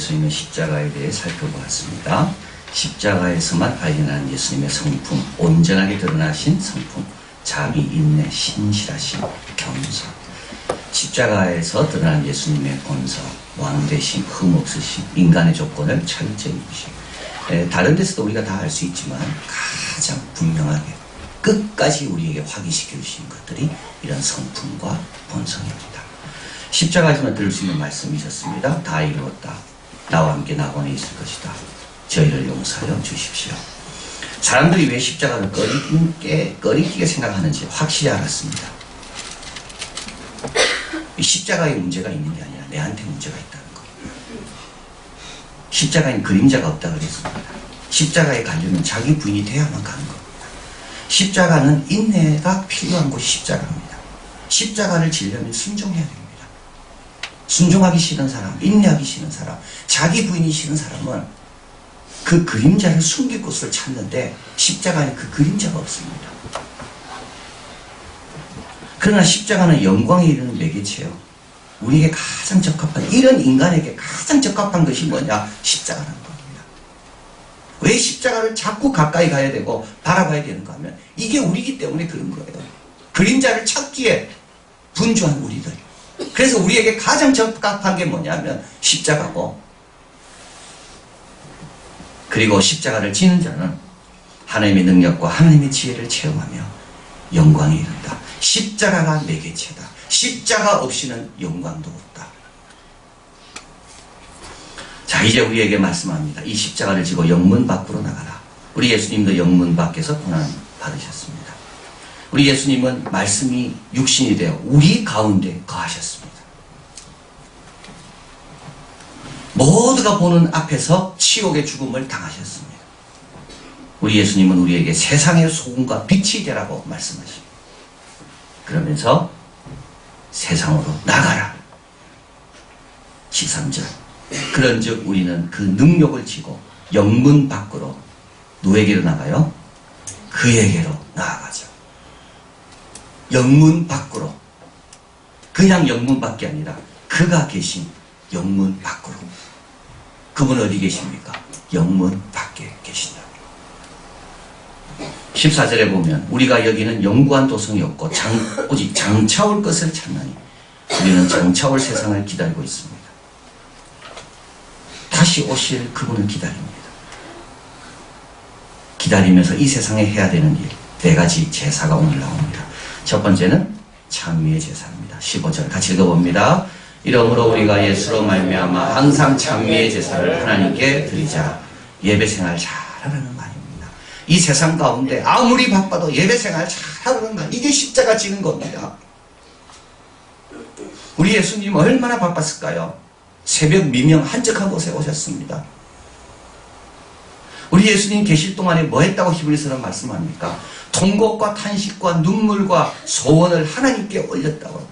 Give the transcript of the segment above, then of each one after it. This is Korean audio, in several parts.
예수님의 십자가에 대해 살펴보았습니다. 십자가에서만 발견한 예수님의 성품, 온전하게 드러나신 성품, 자비, 인내, 신실하심, 겸손. 십자가에서 드러난 예수님의 본성, 왕되심, 흠없으심, 인간의 조건을 철저히. 에, 다른 데서도 우리가 다 알 수 있지만 가장 분명하게 끝까지 우리에게 확인시켜 주신 것들이 이런 성품과 본성입니다. 십자가에서만 들을 수 있는 말씀이 있었습니다. 다 이루었다. 나와 함께 낙원에 있을 것이다. 저희를 용서하여 주십시오. 사람들이 왜 십자가를 꺼리끼게, 꺼리끼게 생각하는지 확실히 알았습니다. 이 십자가에 문제가 있는 게 아니라 내한테 문제가 있다는 거. 십자가엔 그림자가 없다 그랬습니다. 십자가에 가려면 자기 부인이 돼야만 가는 겁니다. 십자가는 인내가 필요한 곳이 십자가입니다. 십자가를 지려면 순종해야 됩니다. 순종하기 싫은 사람, 인내하기 싫은 사람, 자기 부인이 싫은 사람은 그 그림자를 숨길 곳을 찾는데 십자가에 그 그림자가 없습니다. 그러나 십자가는 영광에 이르는 매개체요. 우리에게 가장 적합한, 이런 인간에게 가장 적합한 것이 뭐냐? 십자가라는 겁니다. 왜 십자가를 자꾸 가까이 가야 되고 바라봐야 되는가 하면 이게 우리기 때문에 그런 거예요. 그림자를 찾기에 분주한 우리들. 그래서 우리에게 가장 적합한 게 뭐냐면 십자가고 그리고 십자가를 지는 자는 하나님의 능력과 하나님의 지혜를 체험하며 영광에 이른다. 십자가가 매개체다. 십자가 없이는 영광도 없다. 자, 이제 우리에게 말씀합니다. 이 십자가를 지고 영문 밖으로 나가라. 우리 예수님도 영문 밖에서 고난 받으셨습니다. 우리 예수님은 말씀이 육신이 되어 우리 가운데 거하셨습니다. 모두가 보는 앞에서 치욕의 죽음을 당하셨습니다. 우리 예수님은 우리에게 세상의 소금과 빛이 되라고 말씀하십니다. 그러면서 세상으로 나가라. 13절. 그런즉 우리는 그 능력을 지고 영문 밖으로 누에게로 나가요? 그에게로 나아가죠. 영문 밖으로. 그냥 영문 밖이 아니라 그가 계신 영문 밖으로. 그분 어디 계십니까? 영문 밖에 계신다. 14절에 보면 우리가 여기는 영구한 도성이 없고 장, 오직 장차올 것을 찾나니 우리는 장차올 세상을 기다리고 있습니다. 다시 오실 그분을 기다립니다. 기다리면서 이 세상에 해야 되는 일, 네 가지 제사가 오늘 나옵니다. 첫 번째는 찬미의 제사입니다. 15절 같이 읽어봅니다. 이러므로 우리가 예수로 말미암아 항상 찬미의 제사를 하나님께 드리자. 예배 생활 잘하라는 말입니다. 이 세상 가운데 아무리 바빠도 예배 생활 잘하라는 말. 이게 십자가 지는 겁니다. 우리 예수님 얼마나 바빴을까요? 새벽 미명 한적한 곳에 오셨습니다. 우리 예수님 계실 동안에 뭐 했다고 히브리서는 말씀합니까? 통곡과 탄식과 눈물과 소원을 하나님께 올렸다고.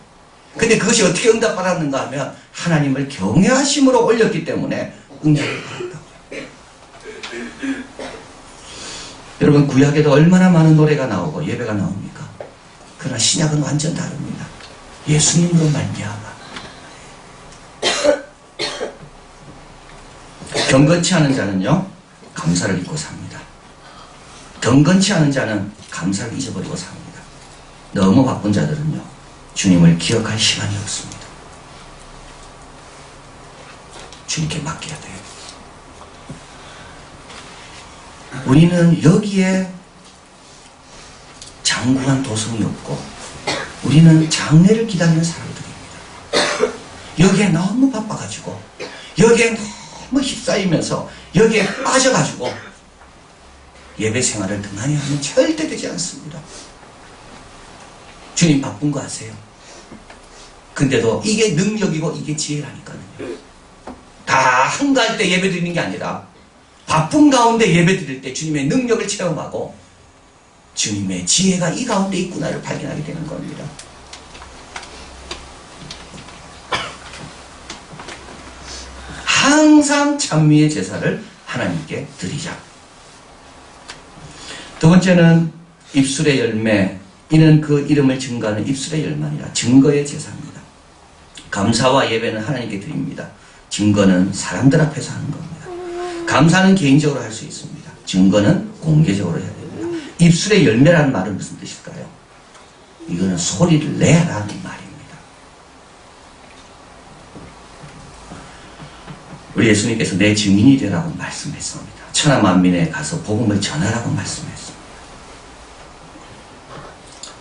근데 그것이 어떻게 응답받았는가 하면 하나님을 경외하심으로 올렸기 때문에 응답을 받았다고. 여러분 구약에도 얼마나 많은 노래가 나오고 예배가 나옵니까? 그러나 신약은 완전 다릅니다. 예수님으로 말미암아 경건치 않은 자는요 감사를 잊고 삽니다. 경건치 않은 자는 감사를 잊어버리고 삽니다. 너무 바쁜 자들은요 주님을 기억할 시간이 없습니다. 주님께 맡겨야 돼요. 우리는 여기에 장구한 도성이 없고 우리는 장례를 기다리는 사람들입니다. 여기에 너무 바빠가지고 여기에 너무 휩싸이면서 여기에 빠져가지고 예배 생활을 등한히 하면 절대 되지 않습니다. 주님 바쁜 거 아세요? 근데도 이게 능력이고 이게 지혜라니까요. 다 한가할 때 예배 드리는 게 아니라 바쁜 가운데 예배 드릴 때 주님의 능력을 체험하고 주님의 지혜가 이 가운데 있구나를 발견하게 되는 겁니다. 항상 찬미의 제사를 하나님께 드리자. 두 번째는 입술의 열매. 이는 그 이름을 증거하는 입술의 열매니라. 증거의 제사입니다. 감사와 예배는 하나님께 드립니다. 증거는 사람들 앞에서 하는 겁니다. 감사는 개인적으로 할 수 있습니다. 증거는 공개적으로 해야 됩니다. 입술의 열매라는 말은 무슨 뜻일까요? 이거는 소리를 내라는 말입니다. 우리 예수님께서 내 증인이 되라고 말씀했습니다. 천하 만민에 가서 복음을 전하라고 말씀했습니다.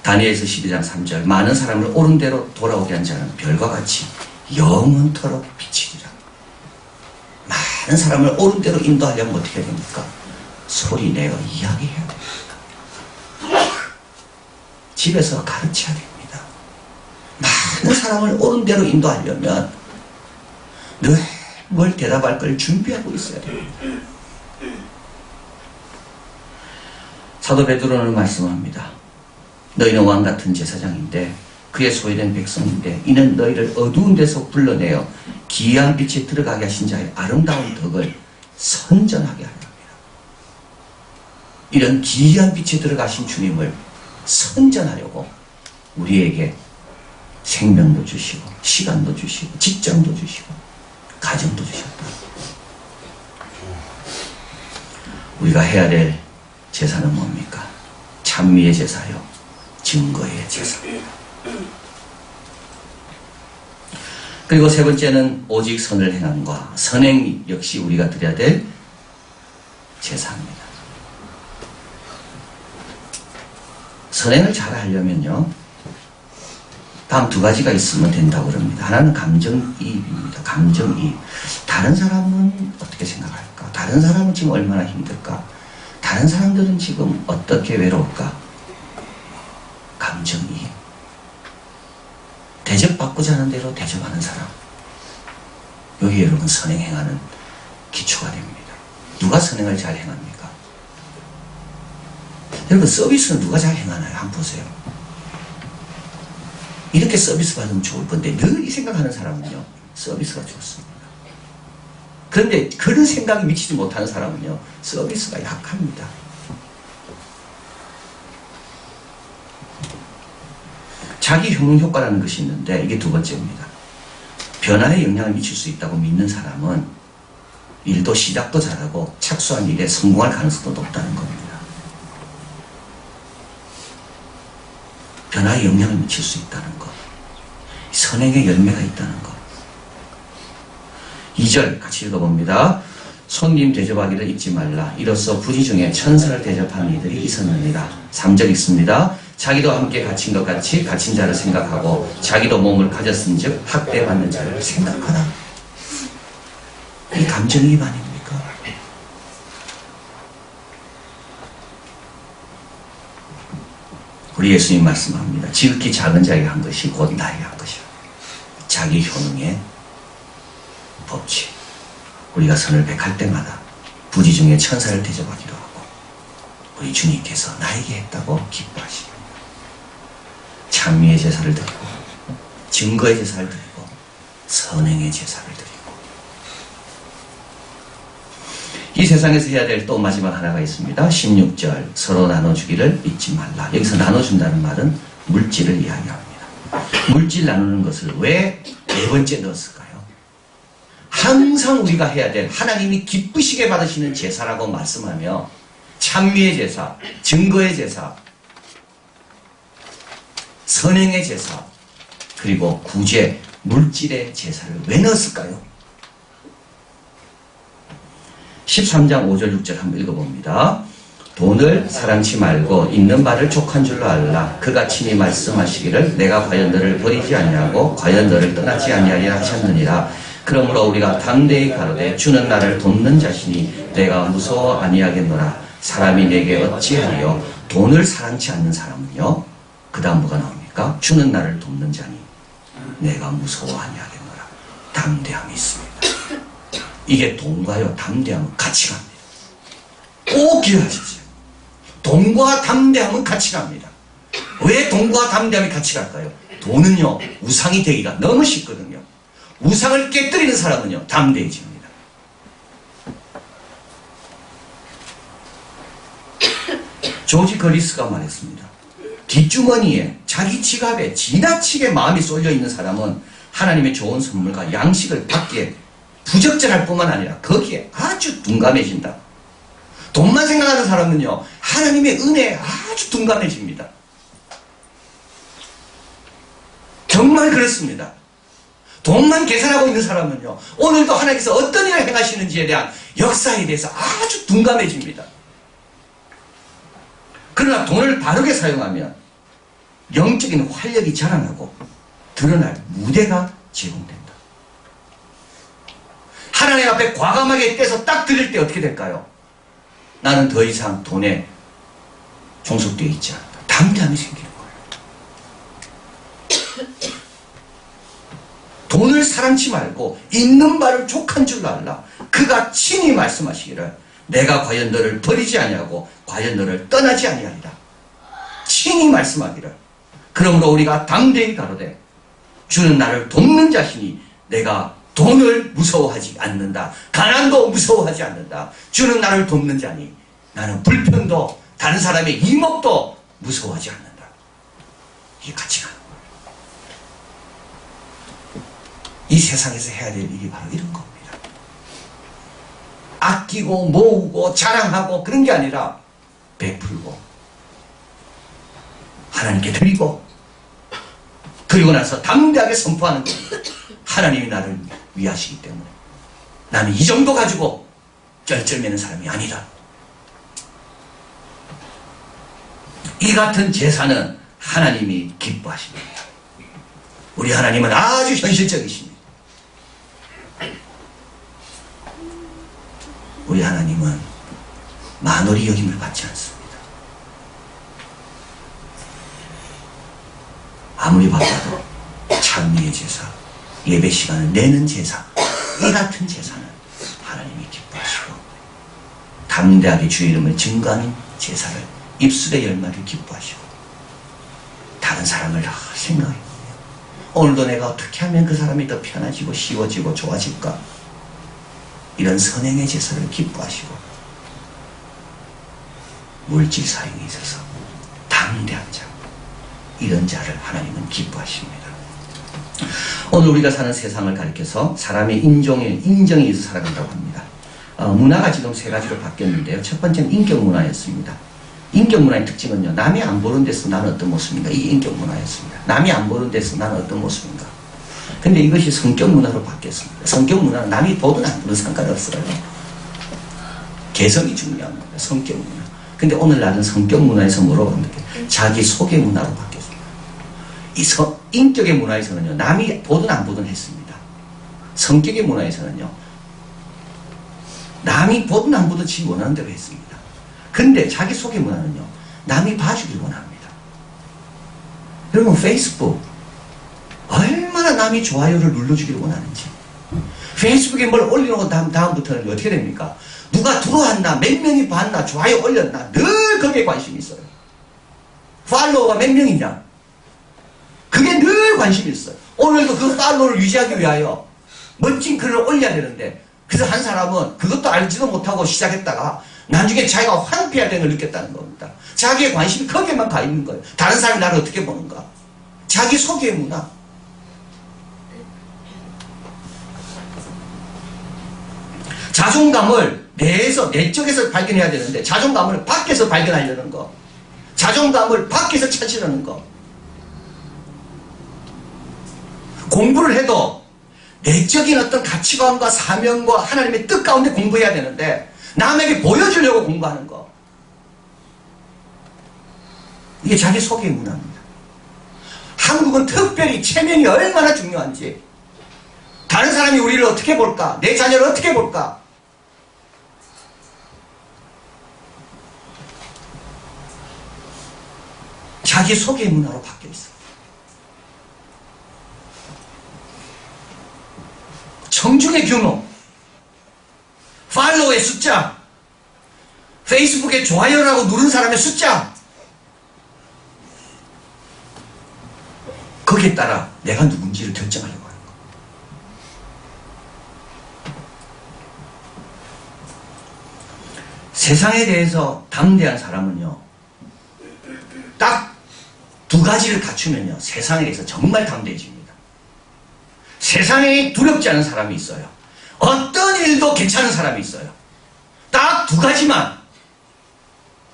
다니엘서 12장 3절 많은 사람을 옳은 대로 돌아오게 한 자는 별과 같이 영원토록 비치리라. 많은 사람을 옳은 대로 인도하려면 어떻게 해야 됩니까? 소리 내어 이야기해야 됩니다. 집에서 가르쳐야 됩니다. 많은 사람을 옳은 대로 인도하려면 늘 뭘 대답할 걸 준비하고 있어야 됩니다. 사도 베드로는 말씀합니다. 너희는 왕 같은 제사장인데 그의 소유된 백성인데 이는 너희를 어두운 데서 불러내어 기이한 빛에 들어가게 하신 자의 아름다운 덕을 선전하게 하렵니다. 이런 기이한 빛에 들어가신 주님을 선전하려고 우리에게 생명도 주시고 시간도 주시고 직장도 주시고 가정도 주셨다. 우리가 해야 될 제사는 뭡니까? 찬미의 제사요. 증거의 제사. 그리고 세 번째는 오직 선을 행함과 선행 역시 우리가 드려야 될 제사입니다. 선행을 잘 하려면요. 다음 두 가지가 있으면 된다고 그럽니다. 하나는 감정이입입니다. 감정이입. 다른 사람은 어떻게 생각할까? 다른 사람은 지금 얼마나 힘들까? 다른 사람들은 지금 어떻게 외로울까? 감정이입. 대접받고자 하는 대로 대접하는 사람. 여기 여러분 선행 행하는 기초가 됩니다. 누가 선행을 잘 행합니까? 여러분 서비스는 누가 잘 행하나요? 한번 보세요. 이렇게 서비스 받으면 좋을 건데 늘 이 생각하는 사람은요 서비스가 좋습니다. 그런데 그런 생각이 미치지 못하는 사람은요 서비스가 약합니다. 자기 효능 효과라는 것이 있는데 이게 두 번째입니다. 변화에 영향을 미칠 수 있다고 믿는 사람은 일도 시작도 잘하고 착수한 일에 성공할 가능성도 높다는 겁니다. 변화에 영향을 미칠 수 있다는 것. 선행의 열매가 있다는 것. 2절 같이 읽어봅니다. 손님 대접하기를 잊지 말라. 이로써 부지 중에 천사를 대접하는 이들이 있었느니라. 3절 있습니다. 자기도 함께 갇힌 것 같이 갇힌 자를 생각하고 자기도 몸을 가졌은 즉 학대받는 자를 생각하라. 이 감정이입 아닙니까? 우리 예수님 말씀합니다. 지극히 작은 자에게 한 것이 곧 나에게 한 것이라. 자기 효능의 법칙. 우리가 선을 백할 때마다 부지 중에 천사를 대접하기도 하고 우리 주님께서 나에게 했다고 기뻐하십니다. 찬미의 제사를 드리고 증거의 제사를 드리고 선행의 제사를 드리고 이 세상에서 해야 될 또 마지막 하나가 있습니다. 16절 서로 나눠주기를 잊지 말라. 여기서 나눠준다는 말은 물질을 이야기합니다. 물질 나누는 것을 왜 네 번째 넣었을까요? 항상 우리가 해야 될 하나님이 기쁘시게 받으시는 제사라고 말씀하며 찬미의 제사, 증거의 제사, 선행의 제사, 그리고 구제, 물질의 제사를 왜 넣었을까요? 13장 5절 6절 한번 읽어봅니다. 돈을 사랑치 말고 있는 바를 족한 줄로 알라. 그가 친히 말씀하시기를 내가 과연 너를 버리지 아니하고 과연 너를 떠나지 아니하리라 하셨느니라. 그러므로 우리가 담대히 가로되 주는 나를 돕는 자신이 내가 무서워 아니하겠노라. 사람이 내게 어찌하리요? 돈을 사랑치 않는 사람은요. 그 다음 뭐가 나옵니까? 주는 나를 돕는 자니 내가 무서워 아니하겠노라. 담대함이 있습니다. 이게 돈과요 담대함은 같이 갑니다. 꼭 기억하십시오. 돈과 담대함은 같이 갑니다. 왜 돈과 담대함이 같이 갈까요? 돈은요 우상이 되기가 너무 쉽거든요. 우상을 깨뜨리는 사람은요 담대해집니다. 조지 거리스가 말했습니다. 뒷주머니에 자기 지갑에 지나치게 마음이 쏠려 있는 사람은 하나님의 좋은 선물과 양식을 받기에 부적절할 뿐만 아니라 거기에 아주 둔감해진다. 돈만 생각하는 사람은요, 하나님의 은혜에 아주 둔감해집니다. 정말 그렇습니다. 돈만 계산하고 있는 사람은요, 오늘도 하나님께서 어떤 일을 행하시는지에 대한 역사에 대해서 아주 둔감해집니다. 그러나 돈을 바르게 사용하면 영적인 활력이 자라나고 드러날 무대가 제공된다. 하나님 앞에 과감하게 떼서 딱 드릴 때 어떻게 될까요? 나는 더 이상 돈에 종속되어 있지 않다. 담대함이 생기는 거예요. 돈을 사랑치 말고 있는 바를 족한 줄 알라. 그가 친히 말씀하시기를 내가 과연 너를 버리지 아니하고 과연 너를 떠나지 아니하리라. 친히 말씀하기를 그러므로 우리가 담대히 가로되 주는 나를 돕는 자신이 내가 돈을 무서워하지 않는다. 가난도 무서워하지 않는다. 주는 나를 돕는 자니 나는 불편도 다른 사람의 이목도 무서워하지 않는다. 이게 거예요. 이 세상에서 해야 될 일이 바로 이런 겁니다. 아끼고 모으고 자랑하고 그런 게 아니라 베풀고 하나님께 드리고 그리고 나서 담대하게 선포하는 겁니다. 하나님이 나를 위하시기 때문에 나는 이 정도 가지고 쩔쩔매는 사람이 아니다. 이 같은 제사는 하나님이 기뻐하십니다. 우리 하나님은 아주 현실적이십니다. 우리 하나님은 만월이 여김을 받지 않습니다. 아무리 바빠도 찬미의 제사, 예배 시간을 내는 제사, 이 같은 제사는 하나님이 기뻐하시고 담대하게 주의 이름을 증거하는 제사를 입술의 열매를 기뻐하시고 다른 사람을 다 생각해보며 오늘도 내가 어떻게 하면 그 사람이 더 편해지고 쉬워지고 좋아질까 이런 선행의 제사를 기뻐하시고 물질 사용에 있어서 담대한 자 이런 자를 하나님은 기뻐하십니다. 오늘 우리가 사는 세상을 가리켜서 사람의 인종에 인정에 의해서 살아간다고 합니다. 어, 문화가 지금 세 가지로 바뀌었는데요. 첫 번째는 인격 문화였습니다. 인격 문화의 특징은요. 남이 안 보는 데서 나는 어떤 모습인가? 이게 인격 문화였습니다. 남이 안 보는 데서 나는 어떤 모습인가? 근데 이것이 성격 문화로 바뀌었습니다. 성격 문화는 남이 보든 안 보든 상관없어요. 개성이 중요한 겁니다. 성격 문화. 근데 오늘날은 성격 문화에서 뭐라고 합니까? 자기 소개 문화로 바뀌었습니다. 이 서, 인격의 문화에서는요, 남이 보든 안 보든 했습니다. 성격의 문화에서는요, 남이 보든 안 보든 지 원하는 대로 했습니다. 근데 자기 소개 문화는요, 남이 봐주길 원합니다. 여러분, 페이스북, 얼마나 남이 좋아요를 눌러주기를 원하는지. 페이스북에 뭘 올려놓고 다음, 다음부터는 어떻게 됩니까? 누가 들어왔나, 몇 명이 봤나, 좋아요 올렸나, 늘 거기에 관심이 있어요. 팔로워가 몇 명이냐. 관심이 있어요. 오늘도 그 팔로워를 유지하기 위하여 멋진 글을 올려야 되는데, 그래서 한 사람은 그것도 알지도 못하고 시작했다가 나중에 자기가 황폐화된 걸 느꼈다는 겁니다. 자기의 관심이 거기에만 가 있는 거예요. 다른 사람이 나를 어떻게 보는가. 자기 소개 문화. 자존감을 내에서, 내적에서 발견해야 되는데, 자존감을 밖에서 발견하려는 거. 자존감을 밖에서 찾으려는 거. 공부를 해도 내적인 어떤 가치관과 사명과 하나님의 뜻 가운데 공부해야 되는데, 남에게 보여주려고 공부하는 거. 이게 자기 소개 문화입니다. 한국은 특별히 체면이 얼마나 중요한지, 다른 사람이 우리를 어떻게 볼까? 내 자녀를 어떻게 볼까? 자기 소개 문화로 바뀌어 있어. 청중의 규모, 팔로우의 숫자, 페이스북에 좋아요라고 누른 사람의 숫자, 거기에 따라 내가 누군지를 결정하려고 하는 거. 세상에 대해서 담대한 사람은요, 딱 두 가지를 갖추면요, 세상에 대해서 정말 담대해집니다. 세상에 두렵지 않은 사람이 있어요. 어떤 일도 괜찮은 사람이 있어요. 딱 두 가지만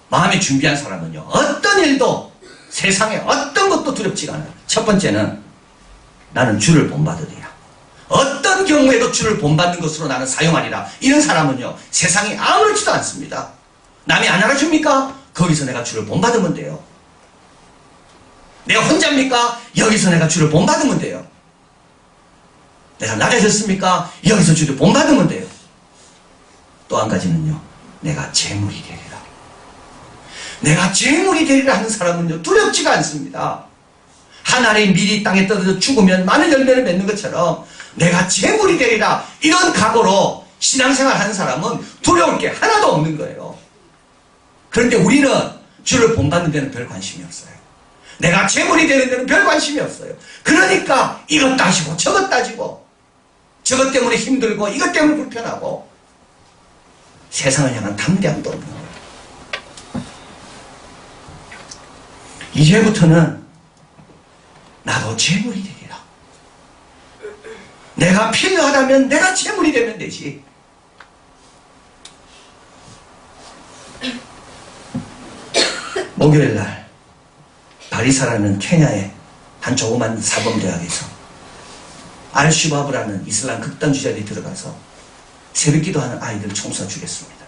마음에 준비한 사람은요. 어떤 일도 세상에 어떤 것도 두렵지가 않아요. 첫 번째는 나는 주를 본받으리라. 어떤 경우에도 주를 본받는 것으로 나는 사용하리라. 이런 사람은요. 세상이 아무렇지도 않습니다. 남이 안 알아줍니까? 거기서 내가 주를 본받으면 돼요. 내가 혼자입니까? 여기서 내가 주를 본받으면 돼요. 내가 낮아졌습니까? 여기서 주를 본받으면 돼요. 또 한 가지는요. 내가 재물이 되리라. 내가 재물이 되리라 하는 사람은요. 두렵지가 않습니다. 한 알의 밀이 땅에 떨어져 죽으면 많은 열매를 맺는 것처럼 내가 재물이 되리라 이런 각오로 신앙생활 하는 사람은 두려울 게 하나도 없는 거예요. 그런데 우리는 주를 본받는 데는 별 관심이 없어요. 내가 재물이 되는 데는 별 관심이 없어요. 그러니까 이것 따지고 저것 따지고 저것 때문에 힘들고 이것 때문에 불편하고 세상을 향한 담대함도 없는 거예요. 이제부터는 나도 재물이 되리라. 내가 필요하다면 내가 재물이 되면 되지. 목요일 날 바리사라는 케냐의 한 조그만 사범대학에서 알슈바브라는 이슬람 극단 주자들이 들어가서 새벽 기도하는 아이들을 총쏴 죽였습니다.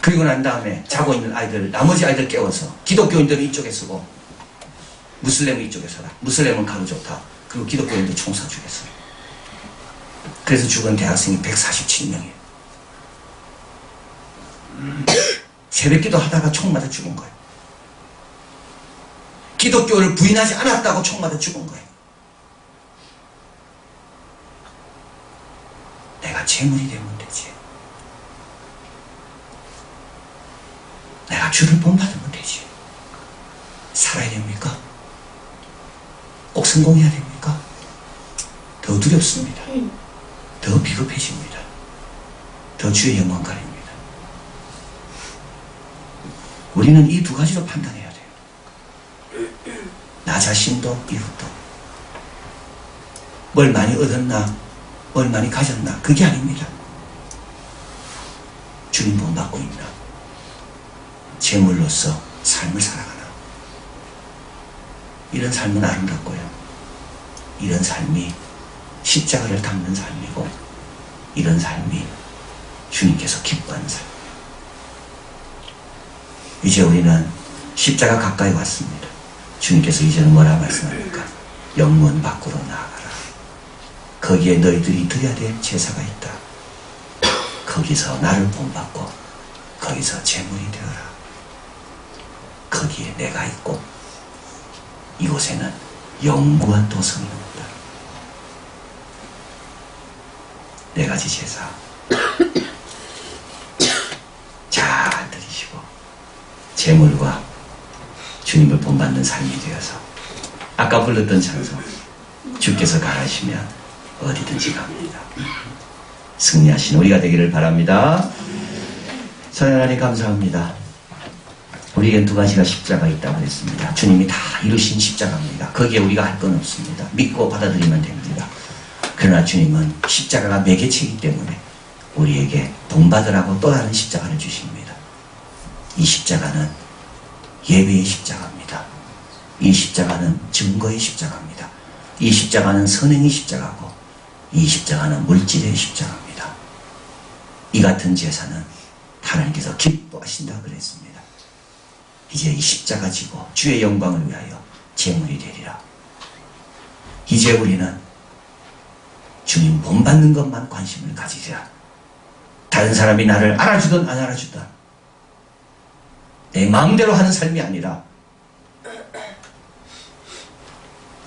그리고 난 다음에 자고 있는 아이들, 나머지 아이들 깨워서 기독교인들은 이쪽에 서고 무슬림은 이쪽에 서라. 무슬림은 가로 좋다. 그리고 기독교인들 총쏴 죽였어요. 그래서 죽은 대학생이 147명이에요. 새벽 기도 하다가 총 맞아 죽은 거예요. 기독교를 부인하지 않았다고 총 맞아 죽은 거예요. 내가 재물이 되면 되지. 내가 주를 본받으면 되지. 살아야 됩니까? 꼭 성공해야 됩니까? 더 두렵습니다. 더 비겁해집니다. 더 주의 영광 가립니다. 우리는 이 두 가지로 판단해야 돼요. 나 자신도 이웃도. 뭘 많이 얻었나, 뭘 많이 가졌나, 그게 아닙니다. 주님 본받고 있나, 제물로서 삶을 살아가나. 이런 삶은 아름답고요. 이런 삶이 십자가를 담는 삶이고, 이런 삶이 주님께서 기뻐하는 삶. 이제 우리는 십자가 가까이 왔습니다. 주님께서 이제는 뭐라 말씀합니까? 영문 밖으로 나아가라. 거기에 너희들이 드려야 될 제사가 있다. 거기서 나를 본받고 거기서 제물이 되어라. 거기에 내가 있고 이곳에는 영구한 도성이 없다. 네 가지 제사. 잘 들이시고 재물과 주님을 본받는 삶이 되어서 아까 불렀던 찬송 주께서 가라시면 어디든지 갑니다. 승리하신 우리가 되기를 바랍니다. 하나님 감사합니다. 우리에겐 두 가지가 십자가 있다고 그랬습니다. 주님이 다 이루신 십자가입니다. 거기에 우리가 할 건 없습니다. 믿고 받아들이면 됩니다. 그러나 주님은 십자가가 매개체이기 때문에 우리에게 본받으라고 또 다른 십자가를 주십니다. 이 십자가는 예배의 십자가입니다. 이 십자가는 증거의 십자가입니다. 이 십자가는 선행의 십자가고 이 십자가는 물질의 십자가입니다. 이 같은 제사는 하나님께서 기뻐하신다 그랬습니다. 이제 이 십자가 지고 주의 영광을 위하여 제물이 되리라. 이제 우리는 주님 본받는 것만 관심을 가지자. 다른 사람이 나를 알아주든 안 알아주든 내 마음대로 하는 삶이 아니라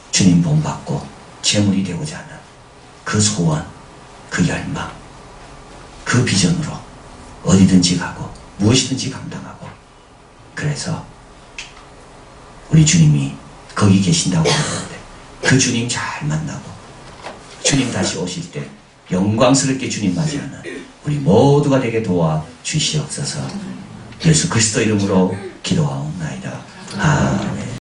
주님 본받고 제물이 되고자 하는 그 소원, 그 열망, 그 비전으로 어디든지 가고 무엇이든지 감당하고 그래서 우리 주님이 거기 계신다고 하는데 그 주님 잘 만나고 주님 다시 오실 때 영광스럽게 주님 맞이하는 우리 모두가 되게 도와 주시옵소서 예수 그리스도 이름으로 기도하옵나이다. 아멘.